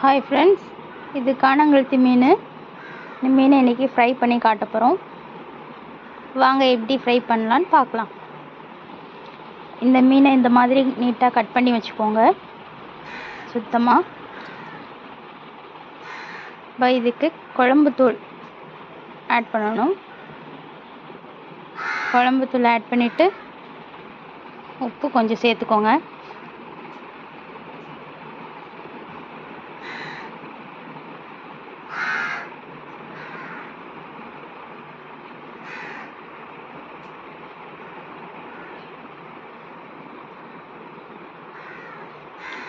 Hi friends இது காணாங்கழுத்தி மீன் இந்த மீனை இன்றைக்கி ஃப்ரை பண்ணி காட்ட போகிறோம் வாங்க எப்படி ஃப்ரை பண்ணலான்னு பார்க்கலாம். இந்த மீனை இந்த மாதிரி நீட்டாக கட் பண்ணி வச்சுக்கோங்க. சுத்தமாக இப்போ இதுக்கு குழம்புத்தூள் ஆட் பண்ணணும். குழம்புத்தூள் ஆட் பண்ணிவிட்டு உப்பு கொஞ்சம் சேர்த்துக்கோங்க.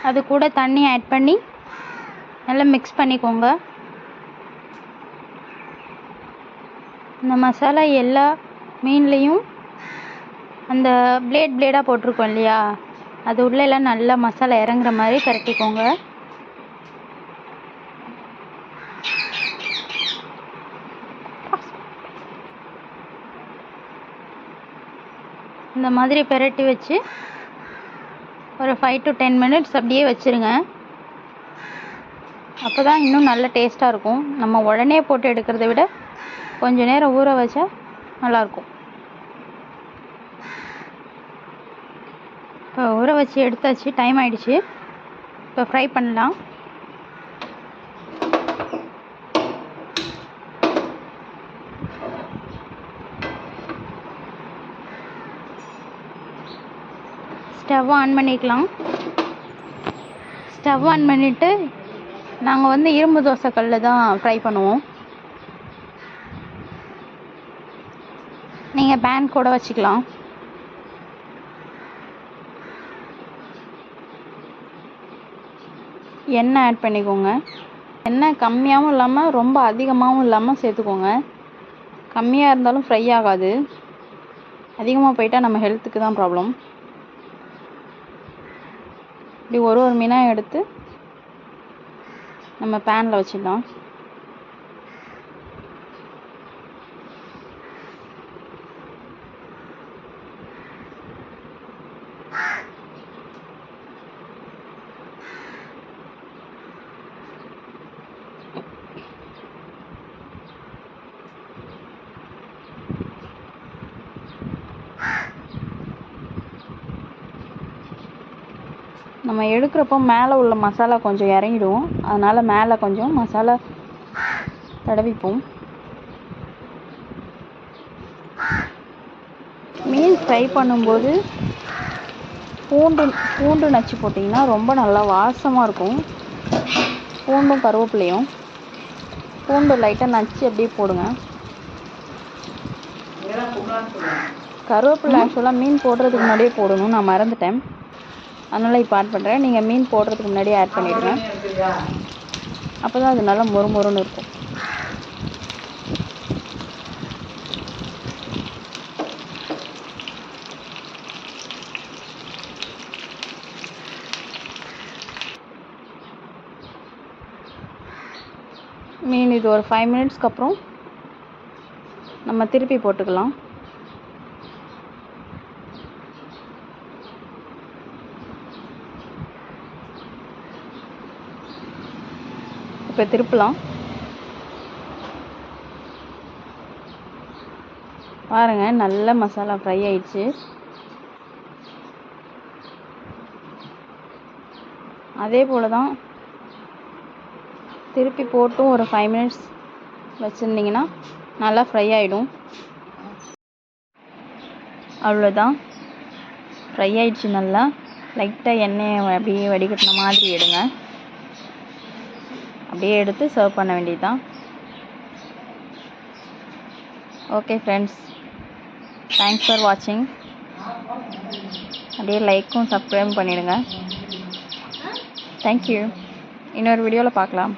அது கூட தண்ணி ஆட் பண்ணி நல்லா மிக்ஸ் பண்ணிக்கோங்க. இந்த மசாலா எல்லா மீன்லேயும் அந்த பிளேட் பிளேடாக போட்டிருக்கோம் இல்லையா? அது உள்ளே எல்லாம் நல்லா மசாலா இறங்குற மாதிரி பரட்டிக்கோங்க. இந்த மாதிரி பெரட்டி வச்சு ஒரு ஃபைவ் டு டென் மினிட்ஸ் அப்படியே வச்சுருங்க. அப்போ தான் இன்னும் நல்ல டேஸ்ட்டாக இருக்கும். நம்ம உடனே போட்டு எடுக்கிறத விட கொஞ்சம் நேரம் ஊற வச்சா நல்லாயிருக்கும். இப்போ ஊற வச்சு எடுத்தாச்சு டைம் ஆகிடுச்சு இப்போ ஃப்ரை பண்ணலாம். ஸ்டவ் ஆன் பண்ணிக்கலாம். ஸ்டவ் ஆன் பண்ணிவிட்டு நாங்கள் வந்து இரும்பு தோசை கல்லில் தான் ஃப்ரை பண்ணுவோம். நீங்கள் பேன் கூட வச்சுக்கலாம். எண்ணெய் ஆட் பண்ணிக்கோங்க. எண்ணெய் கம்மியாகவும் இல்லாமல் ரொம்ப அதிகமாகவும் இல்லாமல் சேர்த்துக்கோங்க. கம்மியாக இருந்தாலும் ஃப்ரை ஆகாது. அதிகமாக போயிட்டால் நம்ம ஹெல்த்துக்கு தான் ப்ராப்ளம் இப்படி ஒரு ஒரு மீனாக எடுத்து நம்ம பேனில் வச்சிடலாம். நம்ம எடுக்கிறப்போ மேலே உள்ள மசாலா கொஞ்சம் இறங்கிடும். அதனால் மேலே கொஞ்சம் மசாலா தடவிப்போம். மீன் ஃப்ரை பண்ணும்போது பூண்டு பூண்டு நச்சு போட்டிங்கன்னா ரொம்ப நல்லா வாசமாக இருக்கும். பூண்டும் கருவேப்பிலையும். பூண்டு லைட்டாக நச்சு அப்படியே போடுங்க. கருவேப்பிலை ஆக்சுவலாக மீன் போடுறதுக்கு முன்னாடியே போடணும் நான் மறந்துட்டேன். அதனால் இப்போ ஆட் பண்ணுறேன் நீங்கள் மீன் போடுறதுக்கு முன்னாடியே ஆட் பண்ணிவிடுங்க அப்போ தான் அது நல்லா மொறு மொறுன்னு இருக்கும். மீன் இது ஒரு ஃபைவ் மினிட்ஸ்க்கு அப்புறம் நம்ம திருப்பி போட்டுக்கலாம். இப்போ திருப்பலாம். பாருங்க நல்ல மசாலா ஃப்ரை ஆயிடுச்சு. அதே போல் தான் திருப்பி போட்டும் ஒரு ஃபைவ் மினிட்ஸ் வச்சுருந்தீங்கன்னா நல்லா ஃப்ரை ஆகிடும் அவ்வளோதான் ஃப்ரை ஆயிடுச்சு நல்லா. லைட்டாக எண்ணெயை அப்படியே வடிகட்டின மாதிரி எடுங்க. அப்படியே எடுத்து சர்வ் பண்ண வேண்டியது தான் ஓகே ஃப்ரெண்ட்ஸ் தேங்க்ஸ் ஃபார் வாட்சிங் அப்படியே லைக்கும் சப்ஸ்கிரைப் பண்ணிவிடுங்க தேங்க்யூ இன்னொரு வீடியோவில் பார்க்கலாம்.